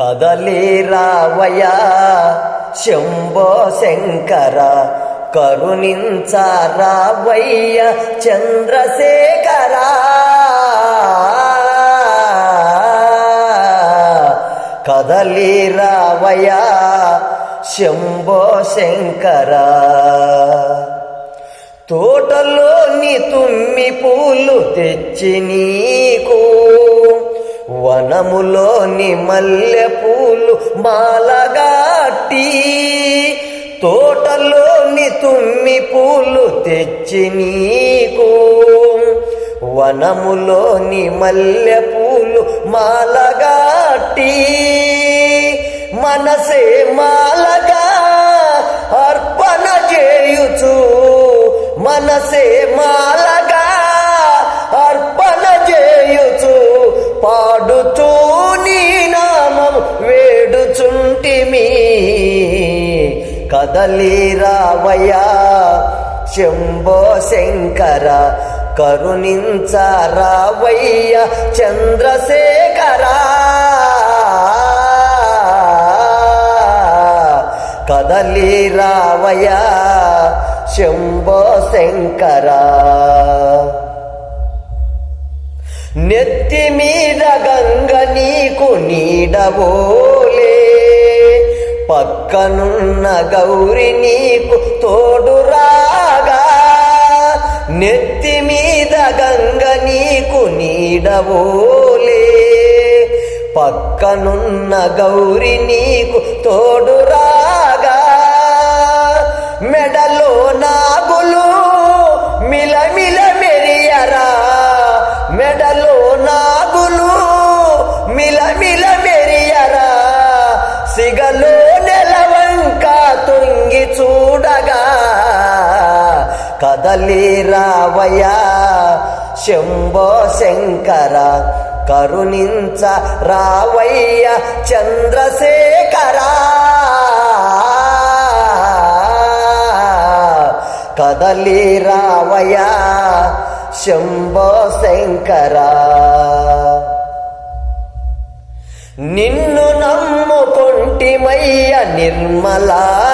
కదలి రావయ శంభో శంకర కరుణించారావయ్య చంద్రశేఖర. కదలి రావయ శంభో శంకర. తోటలోని తుమ్మి పూలు తెచ్చి నీకు. మనములోని మల్లె పూలు మాలగాటి తోటలోని తుమ్మి పూలు తెచ్చి నీకు. వనములోని మల్లె పూలు మాలగాటి మనసే మాలగా కదలిరావయ్యా శంభో శంకర కరుణించ రావయ్య. చంద్రశేఖరా కదలి శంభో శంకర నెత్తి మీద గంగ నీకు నీడవో. పక్కనున్న గౌరి నీకు తోడురాగా. నెత్తి మీద గంగ నీకు నీడవోలే. పక్కనున్న గౌరి నీకు తోడురాగా. మెడలోన కదలి రావయ్యా. శంభో శంకర కరుణించ రావయ్య చంద్రశేఖరా. కదలి రావయా శంభో శంకర. నిన్ను నమ్ముకొంటిమయ్య నిర్మలా.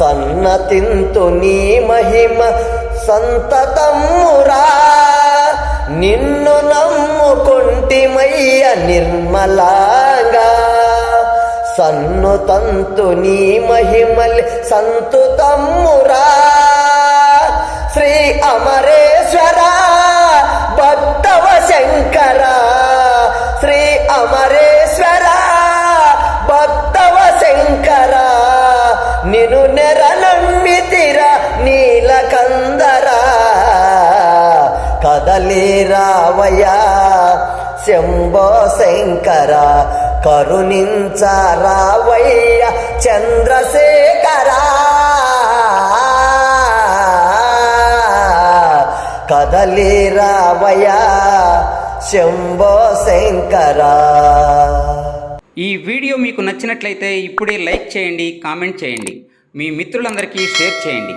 సన్నతింతు నీ మహిమ సంతతమ్మురా. నిన్ను నమ్ముకుంటిమయ్య నిర్మలాగా. సన్ను తంతు నీ మహిమలి సంతు తమ్మురా శ్రీ అమరేశ్వర భక్తవ శంకరా. కదలి రావయ్యా. శంభో శంకర కరుణించ రావయ్య చంద్రశేఖర. కదలి రావయ్యా శంభో శంకర. ఈ వీడియో మీకు నచ్చినట్లయితే ఇప్పుడే లైక్ చేయండి కామెంట్ చేయండి. మీ మిత్రులందరికీ షేర్ చేయండి.